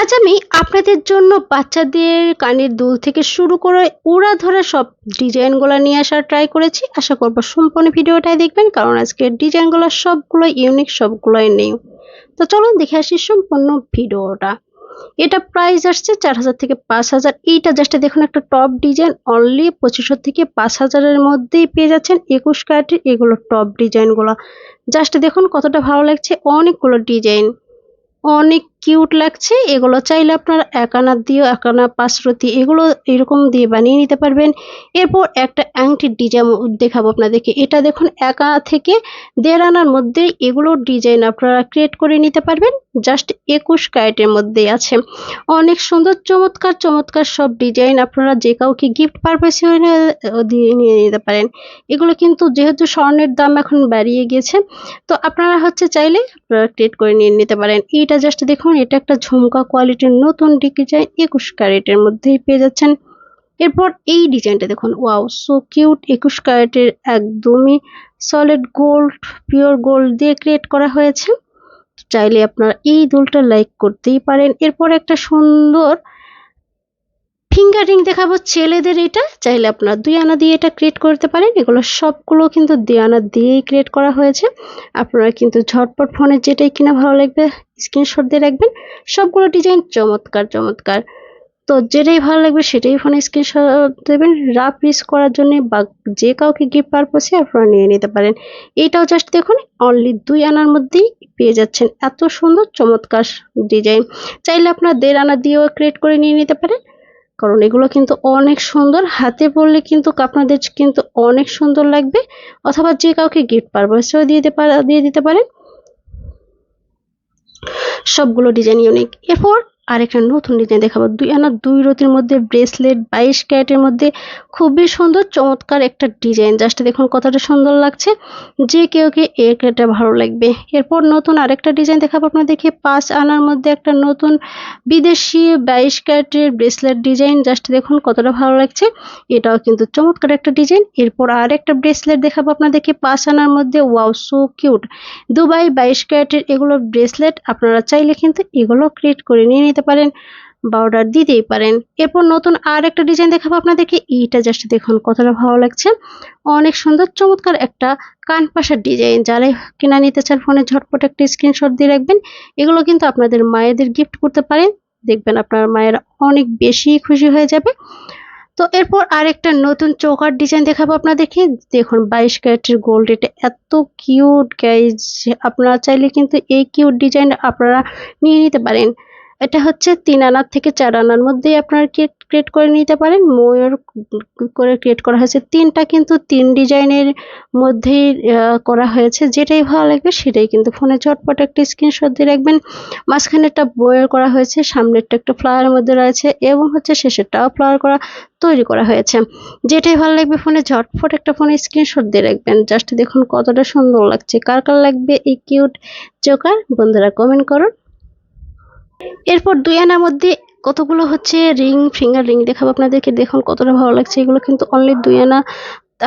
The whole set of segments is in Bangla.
আজ আমি আপনাদের জন্য বাচ্চাদের কানের দুল থেকে শুরু করে উড়া ধরা সব ডিজাইনগুলো নিয়ে আসার ট্রাই করেছি। আশা করব সম্পূর্ণ ভিডিওটাই দেখবেন, কারণ আজকের ডিজাইনগুলো সবগুলো ইউনিক সবগুলোই নিউ তো চলুন দেখে আসি সম্পূর্ণ ভিডিওটা। এটা প্রাইস আসছে চার হাজার থেকে পাঁচ হাজার। এইটা জাস্ট দেখুন একটা টপ ডিজাইন অনলি পঁচিশশো থেকে পাঁচ হাজারের মধ্যেই পেয়ে যাচ্ছেন একুশ কার্টের এগুলো টপ ডিজাইনগুলো জাস্ট দেখুন কতটা ভালো লাগছে, অনেকগুলো ডিজাইন অনেক কিউট লাগছে, এগুলো চাইলে আপনারা একানা দিয়েও একানা পাঁচরতি, এগুলো এরকম দিয়ে বানিয়ে নিতে পারবেন। এরপর একটা আংটির ডিজাইন দেখাবো আপনাদেরকে। এটা দেখুন, একা থেকে দেড় আনার মধ্যে এগুলো ডিজাইন আপনারা ক্রিয়েট করে নিতে পারবেন। জাস্ট একুশ ক্যারেটের মধ্যে আছে। অনেক সুন্দর, চমৎকার চমৎকার সব ডিজাইন আপনারা যে কাউকে গিফট পারপাসে দিয়ে নিয়ে নিতে পারেন। এগুলো কিন্তু যেহেতু স্বর্ণের দাম এখন বাড়িয়ে গেছে, তো আপনারা হচ্ছে চাইলে আপনারা ক্রিয়েট করে নিয়ে নিতে পারেন। এইটা জাস্ট দেখুন এটা একটা ঝুমকা কোয়ালিটির নতুন ডিজাইন একুশ ক্যারেটের মধ্যেই পেয়ে যাচ্ছেন। এরপর এই ডিজাইনটা দেখুন, ওয়াও সো কিউট একুশ ক্যারেটের একদমই সলিড গোল্ড পিওর গোল্ড দিয়ে ক্রিয়েট করা হয়েছে। চাইলে আপনারা এই দুলটা লাইক করতেই পারেন। এরপর একটা সুন্দর ফিঙ্গার রিং দেখাবো ছেলেদের এটা। চাইলে আপনারা দুই আনা দিয়ে এটা ক্রিয়েট করতে পারেন। এগুলো সবগুলো কিন্তু দুই আনা দিয়েই ক্রিয়েট করা হয়েছে। আপনারা কিন্তু ঝটপট ফোনে যেটাই কিনা ভালো লাগবে স্ক্রিনশট দিয়ে রাখবেন। সবগুলো ডিজাইন চমৎকার চমৎকার। তো যেটাই ভালো লাগবে সেটাই ফোনে স্ক্রিনশট দেবেন। রাফ ইউজ করার জন্য বা যে কাউকে গিফট পারপসে আপনারা নিয়ে নিতে পারেন। এইটাও জাস্ট দেখুন অনলি দুই আনার মধ্যেই পেয়ে যাচ্ছেন। এত সুন্দর, চমৎকার ডিজাইন চাইলে আপনার দেড় আনা দিয়েও ক্রিয়েট করে নিয়ে নিতে পারেন। কারণ এগুলো কিন্তু অনেক সুন্দর। হাতে পরলে কিন্তু আপনাদের কিন্তু অনেক সুন্দর লাগবে। অথবা যে কাউকে গিফট পারপাসেও দিয়ে দিতে দিয়ে দিতে পারেন। সবগুলো ডিজাইন ইউনিক এরপর আরেকটা নতুন ডিজাইন দেখাবো। দুই আনা দুই রতির মধ্যে ব্রেসলেট, বাইশ ক্যারেটের মধ্যে খুবই সুন্দর, চমৎকার একটা ডিজাইন। জাস্ট দেখুন কতটা সুন্দর লাগছে। যে কেউ কে এটা ভালো লাগবে। এরপর নতুন আরেকটা ডিজাইন দেখাবো আপনাদেরকে। পাঁচ আনার মধ্যে একটা নতুন বিদেশি বাইশ ক্যারেটের ব্রেসলেট ডিজাইন। জাস্ট দেখুন কতটা ভালো লাগছে। এটাও কিন্তু চমৎকার একটা ডিজাইন। এরপর আর একটা ব্রেসলেট দেখাবো আপনাদেরকে। পাঁচ আনার মধ্যে, ওয়াও, সো কিউট। দুবাই বাইশ ক্যারেটের এগুলো ব্রেসলেট, আপনারা চাইলে কিন্তু এগুলো ক্রিয়েট করে নিয়ে নিতে পারেন বা অর্ডার দিতেই পারেন। এরপর নতুন আর একটা ডিজাইন দেখাবো আপনাদেরকে। এইটা জাস্ট দেখুন কতটা ভালো লাগছে। অনেক সুন্দর, চমৎকার একটা কান পাশার ডিজাইন যারাই কিনা নিতে চান ফোনে ঝটপট একটা স্ক্রিনশট দিয়ে রাখবেন। এগুলো কিন্তু আপনাদের মায়েদের গিফট করতে পারেন। দেখবেন আপনার মায়েরা অনেক বেশি খুশি হয়ে যাবে। তো এরপর আরেকটা নতুন চৌকার ডিজাইন দেখাবো আপনাদেরকে। দেখুন বাইশ ক্যারেটের গোল্ড এটা এত কিউট গাইজ আপনারা চাইলে কিন্তু এই কিউট ডিজাইন আপনারা নিয়ে নিতে পারেন। এটা হচ্ছে তিন আনার থেকে চার আনার মধ্যেই আপনারা ক্রিয়েট করে নিতে পারেন। ময়ূর করে ক্রিয়েট করা হয়েছে। তিনটা কিন্তু তিন ডিজাইনের মধ্যেই করা হয়েছে। যেটাই ভালো লাগবে সেটাই কিন্তু ফোনে চটপট একটা স্ক্রিনশট দিয়ে রাখবেন। মাঝখানে একটা বইয়ের করা হয়েছে, সামনেরটা একটা ফ্লাওয়ারের মধ্যে রয়েছে এবং হচ্ছে শেষেরটাও ফ্লাওয়ার করা, তৈরি করা হয়েছে। যেটাই ভালো লাগবে ফোনে ঝটফট একটা ফোনে স্ক্রিনশট দিয়ে রাখবেন। জাস্ট দেখুন কতটা সুন্দর লাগছে। কার কার লাগবে এই কিউট চোকার বন্ধুরা কমেন্ট করুন। এরপর দুই আনার মধ্যে কতগুলো হচ্ছে রিং, ফিঙ্গার রিং দেখাবো আপনাদেরকে। দেখুন কতটা ভালো লাগছে। এগুলো কিন্তু অনলি দুই আনা,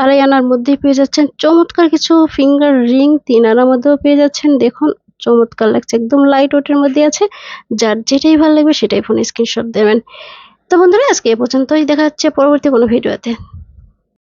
আড়াই আনার মধ্যেই পেয়ে যাচ্ছেন। চমৎকার কিছু ফিঙ্গার রিং তিন আনার মধ্যেও পেয়ে যাচ্ছেন। দেখুন চমৎকার লাগছে। একদম লাইট ওয়েটের মধ্যে আছে। যার যেটাই ভালো লাগবে সেটাই ফোন স্ক্রিনশট দেবেন। তো বন্ধুরা, আজকে এ পর্যন্তই। দেখা যাচ্ছে পরবর্তী কোনো ভিডিওতে